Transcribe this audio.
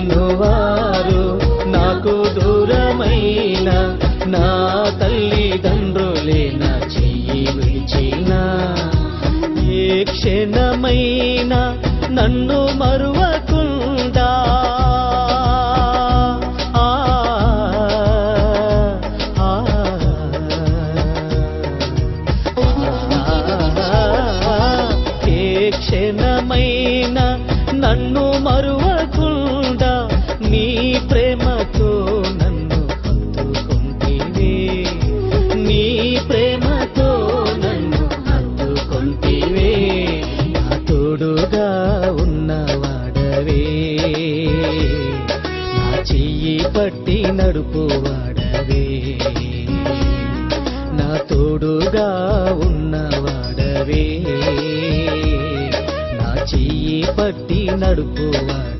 కనువారు నాకు దూరమైన నా తల్లిదండ్రులే నా చెయ్యి విడిచిన. ఏ క్షణమైన నన్ను మరువకుండా ఏ క్షణమైన నన్ను మరువ తోడుగా ఉన్నవాడవే నా చెయ్యి పట్టి నడుపువాడవే నా తోడుగా ఉన్నవాడవే నా చెయ్యి పట్టి నడుపువాడు